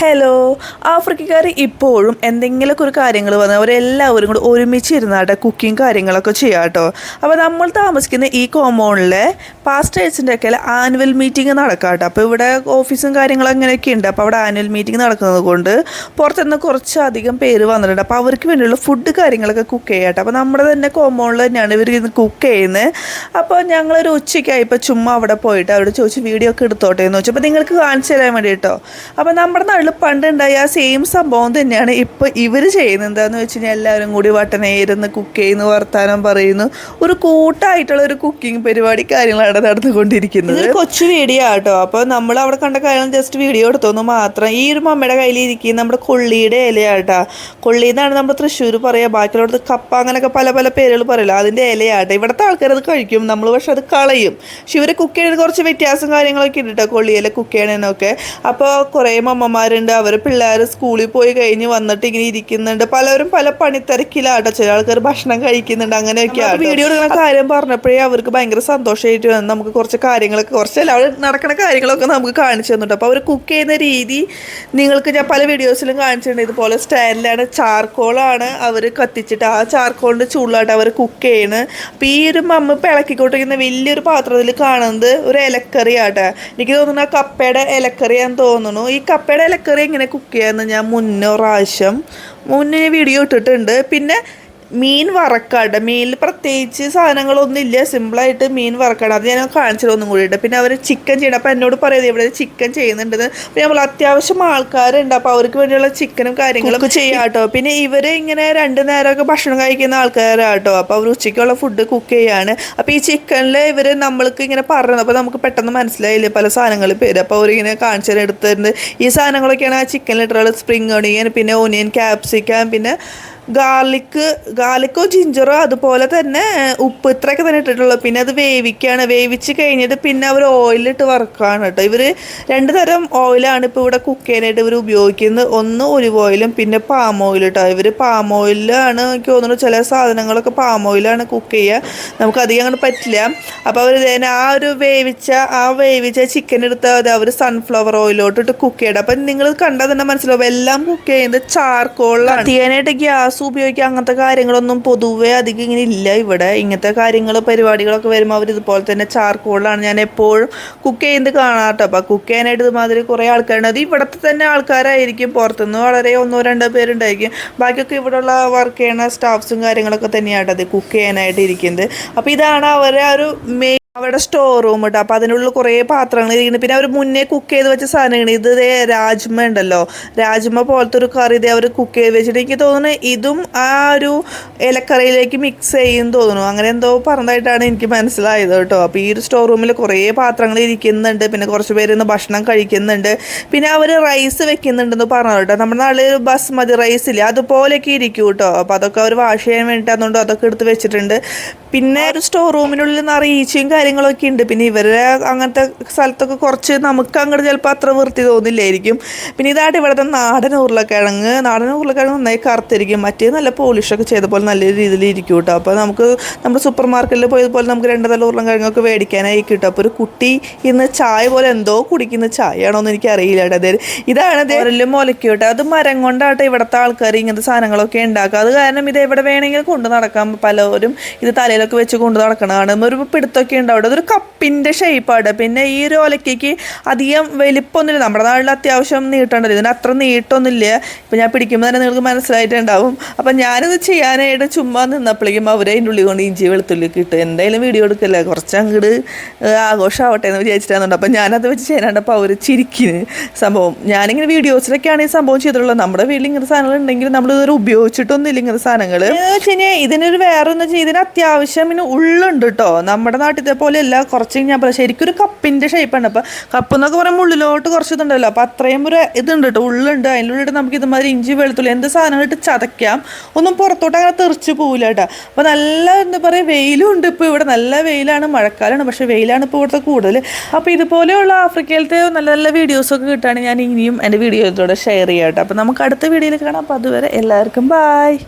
Hello ആഫ്രിക്കക്കാർ ഇപ്പോഴും എന്തെങ്കിലുമൊക്കെ ഒരു കാര്യങ്ങൾ വന്ന് അവരെല്ലാവരും കൂടി ഒരുമിച്ച് ഇരുന്നാട്ടെ കുക്കിംഗ് കാര്യങ്ങളൊക്കെ ചെയ്യാം കേട്ടോ അപ്പോൾ നമ്മൾ താമസിക്കുന്ന ഈ കോമ്പൗണ്ടിലെ പാസ്റ്റേഴ്സിന്റെ ഒക്കെ ആനുവൽ മീറ്റിംഗ് നടക്കാം കേട്ടോ അപ്പോൾ ഇവിടെ ഓഫീസും കാര്യങ്ങളും അങ്ങനെയൊക്കെ ഉണ്ട് അപ്പോൾ അവിടെ ആനുവൽ മീറ്റിംഗ് നടക്കുന്നത് കൊണ്ട് പുറത്തുനിന്ന് കുറച്ചധികം പേര് വന്നിട്ടുണ്ട്. അപ്പോൾ അവർക്ക് വേണ്ടിയുള്ള ഫുഡ് കാര്യങ്ങളൊക്കെ കുക്ക് ചെയ്യാം കേട്ടോ അപ്പോൾ നമ്മുടെ തന്നെ കോമ്പൗണ്ടിൽ തന്നെയാണ് ഇവർ ഇന്ന് കുക്ക് ചെയ്യുന്നത് അപ്പോൾ ഞങ്ങളൊരു ഉച്ചയ്ക്കായി ഇപ്പോൾ ചുമ്മാ അവിടെ പോയിട്ട് അവിടെ ചോദിച്ച് വീഡിയോ ഒക്കെ എടുത്തോട്ടെ എന്ന് വെച്ചു അപ്പോൾ നിങ്ങൾക്ക് കാണിച്ചു തരാൻ വേണ്ടി കേട്ടോ അപ്പോൾ നമ്മുടെ നാട്ടിൽ പണ്ടുണ്ടായ ആ സെയിം സംഭവം തന്നെയാണ് ഇപ്പോൾ ഇവർ ചെയ്യുന്നത്. എന്താണെന്ന് വെച്ച് കഴിഞ്ഞാൽ എല്ലാവരും കൂടി വട്ടനേരുന്ന് കുക്ക് ചെയ്യുന്നു വർത്താനം പറയുന്നു. ഒരു കൂട്ടായിട്ടുള്ള ഒരു കുക്കിംഗ് പരിപാടി കാര്യങ്ങളാണ് നടന്നുകൊണ്ടിരിക്കുന്നത്. കൊച്ചു വീഡിയോ ആട്ടോ. അപ്പോൾ നമ്മൾ അവിടെ കണ്ട കാര്യങ്ങൾ ജസ്റ്റ് വീഡിയോ എടുത്തോന്ന് മാത്രം. ഈ ഒരു മമ്മയുടെ കയ്യിൽ ഇരിക്കുന്ന നമ്മുടെ കൊള്ളിയുടെ ഇലയാട്ടാ. കൊള്ളി എന്നാണ് നമ്മൾ തൃശ്ശൂർ പറയുക ബാക്കിയുള്ളത് കപ്പ അങ്ങനെയൊക്കെ പല പല പേരുകൾ പറയില്ല. അതിന്റെ ഇലയാട്ടെ. ഇവിടുത്തെ ആൾക്കാർ അത് കഴിക്കും. നമ്മൾ പക്ഷെ അത് കളയും. പക്ഷെ ഇവർ കുക്ക് ചെയ്യുന്നത് കുറച്ച് വ്യത്യാസം കാര്യങ്ങളൊക്കെ ഉണ്ട് കേട്ടോ കൊള്ളിയില കുക്ക് ചെയ്യണേനൊക്കെ അപ്പോൾ കുറേ മമ്മമാരുണ്ട് അവർ പിള്ളേർ സ്കൂളിൽ പോയി കഴിഞ്ഞ് വന്നിട്ട് ഇങ്ങനെ ഇരിക്കുന്നുണ്ട്. പലരും പല പണിത്തിരക്കിലാട്ടോ. ചില ആൾക്കാർ ഭക്ഷണം കഴിക്കുന്നുണ്ട് അങ്ങനെയൊക്കെയാണ് വീഡിയോ എടുക്കുന്ന കാര്യം പറഞ്ഞപ്പോഴേ അവർക്ക് ഭയങ്കര സന്തോഷമായിട്ട് വന്നു. നമുക്ക് കുറച്ച് കാര്യങ്ങളൊക്കെ കുറച്ച് അവിടെ നടക്കുന്ന കാര്യങ്ങളൊക്കെ നമുക്ക് കാണിച്ചു തന്നിട്ട് അപ്പോൾ അവർ കുക്ക് ചെയ്യുന്ന രീതി നിങ്ങൾക്ക് ഞാൻ പല വീഡിയോസിലും കാണിച്ചിട്ടുണ്ട്. ഇതുപോലെ സ്റ്റാൻഡിലാണ് ചാർക്കോളാണ് അവർ കത്തിച്ചിട്ട്. ആ ചാർക്കോളിന്റെ ചൂടിലായിട്ട് അവർ കുക്ക് ചെയ്യുന്നത് അപ്പോൾ ഈ ഒരു മമ്മ പിളക്കിക്കൊണ്ടിരിക്കുന്ന വലിയൊരു പാത്രത്തിൽ കാണുന്നത് ഒരു ഇലക്കറിയാട്ടെ. എനിക്ക് തോന്നുന്നു ആ കപ്പയുടെ ഇലക്കറിയാന്ന് തോന്നുന്നു. ഈ കപ്പയുടെ ഇലക്കറി എങ്ങനെ കുക്ക് ചെയ്യാമെന്ന് ഞാൻ മുന്നേ പ്രാവശ്യം മുന്നേ വീഡിയോ ഇട്ടിട്ടുണ്ട്. പിന്നെ മീൻ വറക്കാട്ടെ മീനിൽ പ്രത്യേകിച്ച് സാധനങ്ങളൊന്നും ഇല്ല. സിമ്പിളായിട്ട് മീൻ വറക്കാട് അത് ഞാൻ കാണിച്ചത് ഒന്നും കൂടി ഉണ്ട് പിന്നെ അവർ ചിക്കൻ ചെയ്യണം. അപ്പോൾ എന്നോട് പറയുന്നത് ഇവിടെ ചിക്കൻ ചെയ്യുന്നുണ്ടെന്ന് അപ്പോൾ നമ്മൾ അത്യാവശ്യം ആൾക്കാരുണ്ട്. അപ്പോൾ അവർക്ക് വേണ്ടിയുള്ള ചിക്കനും കാര്യങ്ങളും ചെയ്യാം. കേട്ടോ പിന്നെ ഇവർ ഇങ്ങനെ രണ്ട് നേരമൊക്കെ ഭക്ഷണം കഴിക്കുന്ന ആൾക്കാരാണ് കേട്ടോ അപ്പോൾ അവർ ഉച്ചയ്ക്കുള്ള ഫുഡ് കുക്ക് ചെയ്യാണ്. അപ്പോൾ ഈ ചിക്കനിൽ ഇവർ നമ്മൾക്ക് ഇങ്ങനെ പറഞ്ഞു അപ്പോൾ നമുക്ക് പെട്ടെന്ന് മനസ്സിലായില്ലേ പല സാധനങ്ങൾ പേര്. അപ്പോൾ അവരിങ്ങനെ കാണിച്ചു എടുത്തിട്ടുണ്ട് ഈ സാധനങ്ങളൊക്കെയാണ് ആ ചിക്കനിലിട്ടുള്ള സ്പ്രിങ് ഓണിയൻ പിന്നെ ഓണിയൻ ക്യാപ്സിക്കം പിന്നെ ഗാർലിക്ക് ഗാർലിക്കോ ജിഞ്ചറോ അതുപോലെ തന്നെ ഉപ്പ് ഇത്രയൊക്കെ തന്നെ ഇട്ടിട്ടുള്ളൂ. പിന്നെ അത് വേവിക്കുകയാണ് വേവിച്ച് കഴിഞ്ഞിട്ട് പിന്നെ അവർ ഓയിലിട്ട് വറുക്കുകയാണ് കേട്ടോ. ഇവർ രണ്ട് തരം ഓയിലാണ് ഇപ്പോൾ ഇവിടെ കുക്ക് ചെയ്യാനായിട്ട് ഇവർ ഉപയോഗിക്കുന്നത്. ഒന്ന് ഒലിവ് ഓയിലും പിന്നെ പാം ഓയിൽ കേട്ടോ ഇവർ പാം ഓയിലാണ് എനിക്ക് തോന്നുന്നു ചില സാധനങ്ങളൊക്കെ പാം ഓയിലാണ് കുക്ക് ചെയ്യുക നമുക്ക് അധികം അങ്ങനെ പറ്റില്ല. അപ്പോൾ അവർ ആ ഒരു വേവിച്ച ആ വേവിച്ച ചിക്കൻ എടുത്ത് അവർ സൺഫ്ലവർ ഓയിലോട്ടിട്ട് കുക്ക് ചെയ്യണം. അപ്പം നിങ്ങൾ കണ്ടാൽ തന്നെ മനസ്സിലാവും. എല്ലാം കുക്ക് ചെയ്യുന്നത് ചാർക്കോളിലാണ് ചെയ്യാനായിട്ട് ഗ്യാസ് ഗ്യാസ് ഉപയോഗിക്കുക അങ്ങനത്തെ കാര്യങ്ങളൊന്നും പൊതുവേ അധികം ഇങ്ങനെ ഇല്ല ഇവിടെ. ഇങ്ങനത്തെ കാര്യങ്ങൾ പരിപാടികളൊക്കെ വരുമ്പോൾ അവർ ഇതുപോലെ തന്നെ ചാർക്കോളിലാണ്. ഞാൻ എപ്പോഴും കുക്ക് ചെയ്യുന്നത് കാണാട്ടോ. അപ്പോൾ കുക്ക് ചെയ്യാനായിട്ട് ഇതുമാതിരി കുറേ ആൾക്കാരുണ്ട്. അത് ഇവിടുത്തെ തന്നെ ആൾക്കാരായിരിക്കും. പുറത്തുനിന്ന് വളരെ ഒന്നോ രണ്ടോ പേരുണ്ടായിരിക്കും. ബാക്കിയൊക്കെ ഇവിടെയുള്ള വർക്ക് ചെയ്യുന്ന സ്റ്റാഫ്സും കാര്യങ്ങളൊക്കെ തന്നെയാണ് അത് കുക്ക് ചെയ്യാനായിട്ട് ഇരിക്കുന്നത്. അപ്പോൾ ഇതാണ് അവരെ ഒരു മെയിൻ അവരുടെ സ്റ്റോർ റൂം കേട്ടോ അപ്പോൾ അതിനുള്ളിൽ കുറേ പാത്രങ്ങൾ ഇരിക്കുന്നു പിന്നെ അവർ മുന്നേ കുക്ക് ചെയ്ത് വെച്ച സാധനങ്ങൾ. ഇത് രാജ്മ ഉണ്ടല്ലോ. രാജ്മ പോലത്തെ ഒരു കറി ഇതേ അവർ കുക്ക് ചെയ്ത് വെച്ചിട്ട് എനിക്ക് തോന്നുന്നു ഇതും ആ ഒരു ഇലക്കറിയിലേക്ക് മിക്സ് ചെയ്യും തോന്നുന്നു. അങ്ങനെ എന്തോ പറഞ്ഞതായിട്ടാണ് എനിക്ക് മനസ്സിലായത് കേട്ടോ. അപ്പോൾ ഈ ഒരു സ്റ്റോർ റൂമിൽ കുറേ പാത്രങ്ങൾ ഇരിക്കുന്നുണ്ട്. പിന്നെ കുറച്ച് പേര് ഇന്ന് ഭക്ഷണം കഴിക്കുന്നുണ്ട്. പിന്നെ അവർ റൈസ് വെക്കുന്നുണ്ടെന്ന് പറഞ്ഞു കേട്ടോ. നമ്മുടെ നാട്ടിൽ ബസ്മതി റൈസ് ഇല്ല? അതുപോലെയൊക്കെ ഇരിക്കും കേട്ടോ. അപ്പോൾ അതൊക്കെ അവർ വാഷ് ചെയ്യാൻ വേണ്ടിയിട്ടാണെന്നുണ്ടോ അതൊക്കെ എടുത്ത് വെച്ചിട്ടുണ്ട്. പിന്നെ ഒരു സ്റ്റോർ റൂമിനുള്ളിൽ നിന്ന് ഈച്ചയും കാര്യങ്ങളൊക്കെ ഉണ്ട്. പിന്നെ ഇവരുടെ അങ്ങനത്തെ സ്ഥലത്തൊക്കെ കുറച്ച് നമുക്ക് അങ്ങോട്ട് ചിലപ്പോൾ അത്ര വൃത്തി തോന്നില്ലായിരിക്കും. പിന്നെ ഇതായിട്ട് ഇവിടുത്തെ നാടൻ ഉരുളക്കിഴങ്ങ്. നാടൻ ഉരുളക്കിഴങ്ങ് നന്നായി കറുത്തിരിക്കും. മറ്റേ നല്ല പോളിഷൊക്കെ ചെയ്ത പോലെ നല്ല രീതിയിൽ ഇരിക്കും കേട്ടോ. അപ്പോൾ നമുക്ക് നമ്മുടെ സൂപ്പർ മാർക്കറ്റിൽ പോയതുപോലെ നമുക്ക് രണ്ട് തല ഉരുളക്കിഴങ്ങൊക്കെ മേടിക്കാനായി കിട്ടും. അപ്പോൾ ഒരു കുട്ടി ഇന്ന് ചായ പോലെ എന്തോ കുടിക്കുന്ന ചായയാണോ എന്ന് എനിക്ക് അറിയില്ല കേട്ടോ. അതായത് ഇതാണ് ദേവരിലും കേട്ടോ. അത് മരം കൊണ്ടാട്ടെ ഇവിടുത്തെ ആൾക്കാർ ഇങ്ങനത്തെ സാധനങ്ങളൊക്കെ ഉണ്ടാക്കുക അത് കാരണം ഇത് എവിടെ വേണമെങ്കിലും കൊണ്ട് നടക്കാം. പലരും ഇത് തലയിലൊക്കെ വെച്ച് കൊണ്ട് നടക്കണതാണ്. ഒരു പിടുത്തൊക്കെ ഉണ്ട് അവിടെ അതൊരു കപ്പിന്റെ ഷേപ്പാണ് പിന്നെ ഈ ഒരു ഒലക്കയ്ക്ക് അധികം വലിപ്പമൊന്നുമില്ല. നമ്മുടെ നാട്ടിൽ അത്യാവശ്യം നീട്ടേണ്ടത്. ഇതിന് അത്ര നീട്ടമൊന്നുമില്ല ഇപ്പം ഞാൻ പിടിക്കുമ്പോൾ തന്നെ നിങ്ങൾക്ക് മനസ്സിലായിട്ടുണ്ടാവും. അപ്പം ഞാനിത് ചെയ്യാനായിട്ട് ചുമ്മാ നിന്നപ്പോഴേക്കും അവരെ അതിന്റെ ഉള്ളിൽ കൊണ്ട് ഇഞ്ചി വെളുത്തുള്ളിൽ കിട്ടും എന്തായാലും വീഡിയോ എടുക്കില്ല? കുറച്ച് അങ്ങോട്ട് ആഘോഷമാവട്ടെ എന്ന് വിചാരിച്ചിട്ടാണ് അപ്പം ഞാനത് വെച്ച് ചെയ്യാനാണ്ടപ്പോൾ അവർ ചിരിക്കുന്നു സംഭവം. ഞാനിങ്ങനെ വീഡിയോസിലൊക്കെയാണ് ഈ സംഭവം ചെയ്തിട്ടുള്ളത്. നമ്മുടെ വീട്ടിൽ ഇങ്ങനെ സാധനങ്ങൾ ഉണ്ടെങ്കിൽ നമ്മൾ ഇതൊരു ഉപയോഗിച്ചിട്ടൊന്നുമില്ല ഇങ്ങനെ സാധനങ്ങൾ. എന്ന് വെച്ച് കഴിഞ്ഞാൽ ഇതിനൊരു വേറെ വെച്ചാൽ ഇതിന് അത്യാവശ്യം ഇനി ഉള്ളുണ്ട് കേട്ടോ നമ്മുടെ നാട്ടിലത്തെ പോലെ അല്ല കുറച്ച് ഞാൻ പറയാം ശരിക്കും ഒരു കപ്പിന്റെ ഷേപ്പാണ് അപ്പം കപ്പ് എന്നൊക്കെ പറയുമ്പോൾ ഉള്ളിലോട്ട് കുറച്ച് ഇതുണ്ടല്ലോ അപ്പോൾ അത്രയും ഒരു ഇതുണ്ട് കേട്ടോ ഉള്ളുണ്ട്. അതിനുള്ളിട്ട് നമുക്ക് ഇതുമാതിരി ഇഞ്ചി വെളുത്തുള്ളി എന്ത് സാധനങ്ങളിട്ട് ചതയ്ക്കാം. ഒന്നും പുറത്തോട്ട് അങ്ങനെ തെറിച്ച് പോവില്ല കേട്ടോ അപ്പോൾ നല്ല എന്താ പറയുക വെയിലും ഉണ്ട് ഇപ്പോൾ ഇവിടെ. നല്ല വെയിലാണ് മഴക്കാലമാണ് പക്ഷേ വെയിലാണ് ഇപ്പോൾ ഇവിടുത്തെ കൂടുതൽ. അപ്പോൾ ഇതുപോലെയുള്ള ആഫ്രിക്കയിലത്തെ നല്ല നല്ല വീഡിയോസൊക്കെ കിട്ടുകയാണെങ്കിൽ ഞാൻ ഇനിയും എന്റെ വീഡിയോയിലൂടെ ഷെയർ ചെയ്യാം കേട്ടോ അപ്പോൾ നമുക്ക് അടുത്ത വീഡിയോയിൽ കാണാം. അപ്പോൾ അതുവരെ എല്ലാവർക്കും ബായ്